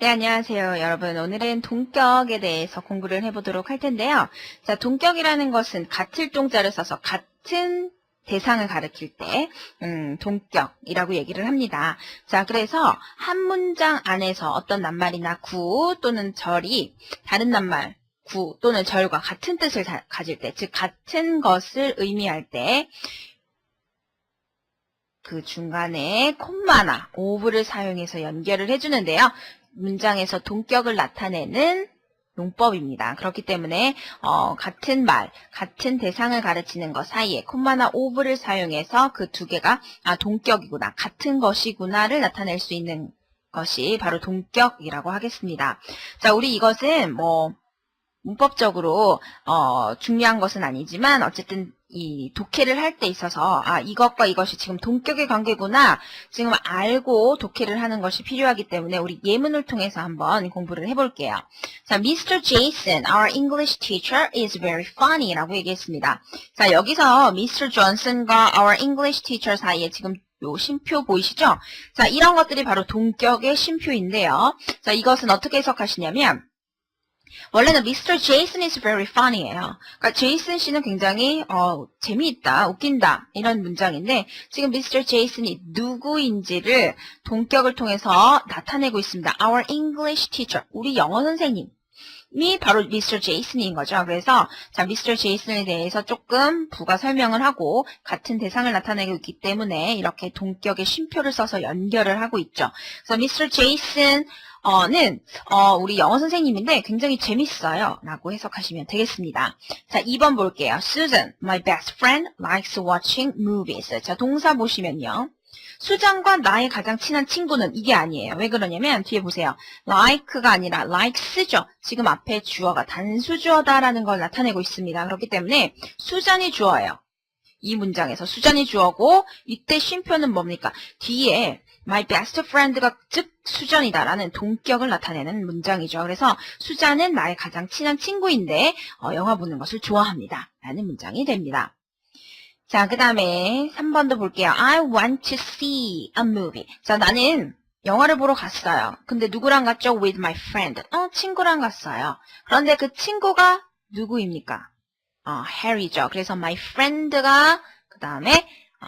네, 안녕하세요. 여러분, 오늘은 동격에 대해서 공부를 해보도록 할 텐데요. 자, 동격이라는 것은 같을 동자를 써서 같은 대상을 가리킬 때, 음, 동격이라고 얘기를 합니다. 자, 그래서 한 문장 안에서 어떤 낱말이나 구 또는 절이 다른 낱말, 구 또는 절과 같은 뜻을 다- 가질 때, 즉, 같은 것을 의미할 때, 그 중간에 콤마나 오브를 사용해서 연결을 해주는데요. 문장에서 동격을 나타내는 용법입니다. 그렇기 때문에 어, 같은 말, 같은 대상을 가르치는 것 사이에 콤마나 오브를 사용해서 그 두 개가 아, 동격이구나, 같은 것이구나를 나타낼 수 있는 것이 바로 동격이라고 하겠습니다. 자, 우리 이것은 뭐 문법적으로 어, 중요한 것은 아니지만 어쨌든 이 독해를 할 때 있어서 아 이것과 이것이 지금 동격의 관계구나 지금 알고 독해를 하는 것이 필요하기 때문에 우리 예문을 통해서 한번 공부를 해볼게요. 자, Mr. Jason, our English teacher is very funny 라고 얘기했습니다. 자, 여기서 Mr. Johnson과 our English teacher 사이에 지금 요 심표 보이시죠? 자, 이런 것들이 바로 동격의 심표인데요. 자, 이것은 어떻게 해석하시냐면 원래는 Mr. Jason is very funny예요. 그러니까 제이슨 씨는 굉장히 어, 재미있다, 웃긴다 이런 문장인데 지금 Mr. Jason이 누구인지를 동격을 통해서 나타내고 있습니다. Our English teacher, 우리 영어 선생님. 이 바로 Mr. Jason인 거죠. 그래서 자, Mr. Jason에 대해서 조금 부가 설명을 하고 같은 대상을 나타내고 있기 때문에 이렇게 동격의 쉼표를 써서 연결을 하고 있죠. 그래서. Jason 어는 어, 우리 영어 선생님인데 굉장히 재밌어요. 라고 해석하시면 되겠습니다. 자, 2번 볼게요. Susan, my best friend, likes watching movies. 자, 동사 보시면요. 수장과 나의 가장 친한 친구는 이게 아니에요. 왜 그러냐면 뒤에 보세요. like가 아니라 likes죠. 지금 앞에 주어가 단수 주어다라는 걸 나타내고 있습니다. 그렇기 때문에 수잔이 주어예요. 이 문장에서 수잔이 주어고 이때 쉼표는 뭡니까? 뒤에 my best friend가 즉 수전이다라는 동격을 나타내는 문장이죠. 그래서 수잔은 나의 가장 친한 친구인데 어, 영화 보는 것을 좋아합니다. 라는 문장이 됩니다. 자, 그 다음에 3번도 볼게요. I want to see a movie. 자, 나는 영화를 보러 갔어요. 근데 누구랑 갔죠? With my friend. 어, 친구랑 갔어요. 그런데 그 친구가 누구입니까? 어, 해리죠. 그래서 my friend가 그 다음에 어,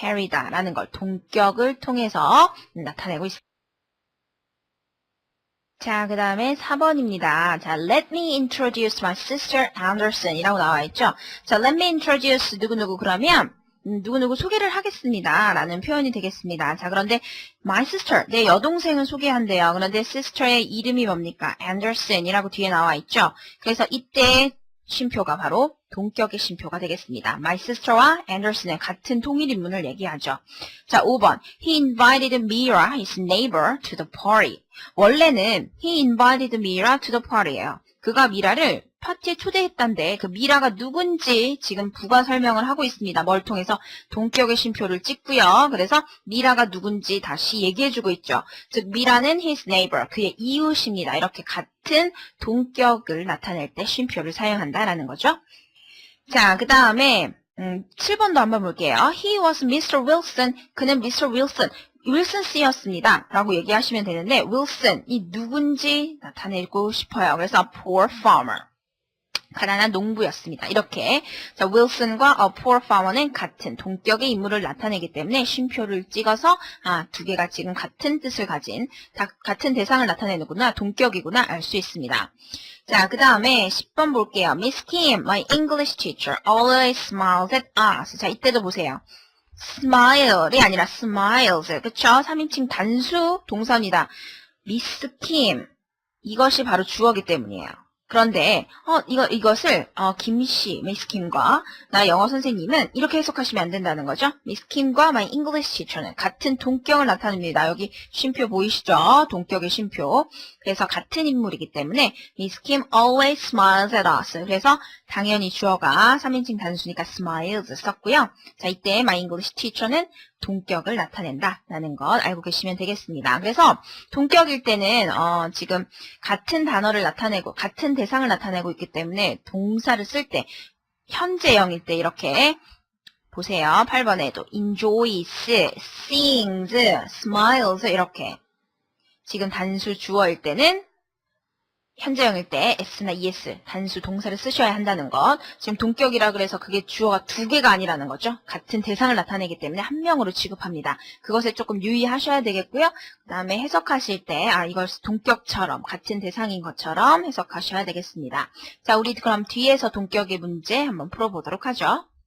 해리다라는 걸 동격을 통해서 나타내고 있습니다. 자, 그 다음에 4번입니다. 자, let me introduce my sister Anderson 이라고 나와 있죠. 자, let me introduce 누구누구 그러면 음, 누구누구 소개를 하겠습니다. 라는 표현이 되겠습니다. 자, 그런데 my sister, 내 여동생을 소개한대요. 그런데 sister의 이름이 뭡니까? Anderson이라고 뒤에 나와 있죠. 그래서 이때 쉼표가 바로 동격의 쉼표가 되겠습니다. My sister와 Anderson은 같은 통일 인물을 얘기하죠. 자, 5번. He invited Mira, his neighbor, to the party. 원래는 he invited Mira to the party예요. 그가 미라를 파티에 초대했단데 그 미라가 누군지 지금 부가 설명을 하고 있습니다. 뭘 통해서 동격의 쉼표를 찍고요. 그래서 미라가 누군지 다시 얘기해주고 있죠. 즉 미라는 his neighbor, 그의 이웃입니다. 이렇게 같은 동격을 나타낼 때 쉼표를 사용한다라는 거죠. 자, 그 다음에 음, 7번도 한번 볼게요. He was Mr. Wilson. 그는 Mr. Wilson. 윌슨 씨였습니다. 라고 얘기하시면 되는데 윌슨 이 누군지 나타내고 싶어요. 그래서 poor farmer. 가난한 농부였습니다. 이렇게 자, 윌슨과 a poor farmer는 같은 동격의 인물을 나타내기 때문에 쉼표를 찍어서 아, 두 개가 지금 같은 뜻을 가진 다, 같은 대상을 나타내는구나 동격이구나 알 수 있습니다. 자, 그 다음에 10번 볼게요. Miss Kim, my English teacher, always smiles at us. 자, 이때도 보세요. Smile이 아니라 smiles. 그쵸? 3인칭 단수 동선이다. Miss Kim. 이것이 바로 주어기 때문이에요. 그런데 어 이거 이것을 어, 김씨 미스 김과 나 영어 선생님은 이렇게 해석하시면 안 된다는 거죠. 미스 김과 my English teacher는 같은 동격을 나타냅니다. 여기 쉼표 보이시죠? 동격의 쉼표. 그래서 같은 인물이기 때문에 Miss Kim always smiles at us. 그래서 당연히 주어가 3인칭 단수니까 smiles 썼고요. 자 이때 my English teacher는 동격을 나타낸다라는 것 알고 계시면 되겠습니다. 그래서 동격일 때는 어, 지금 같은 단어를 나타내고 같은 대상을 나타내고 있기 때문에 동사를 쓸 때 현재형일 때 이렇게 보세요. 8번에도 enjoys, sings, smiles 이렇게 지금 단수 주어일 때는 현재형일 때 s나 es 단수 동사를 쓰셔야 한다는 것. 지금 동격이라 그래서 그게 주어가 두 개가 아니라는 거죠. 같은 대상을 나타내기 때문에 한 명으로 취급합니다. 그것에 조금 유의하셔야 되겠고요. 그 다음에 해석하실 때, 아, 이걸 동격처럼, 같은 대상인 것처럼 해석하셔야 되겠습니다. 자, 우리 그럼 뒤에서 동격의 문제 한번 풀어보도록 하죠.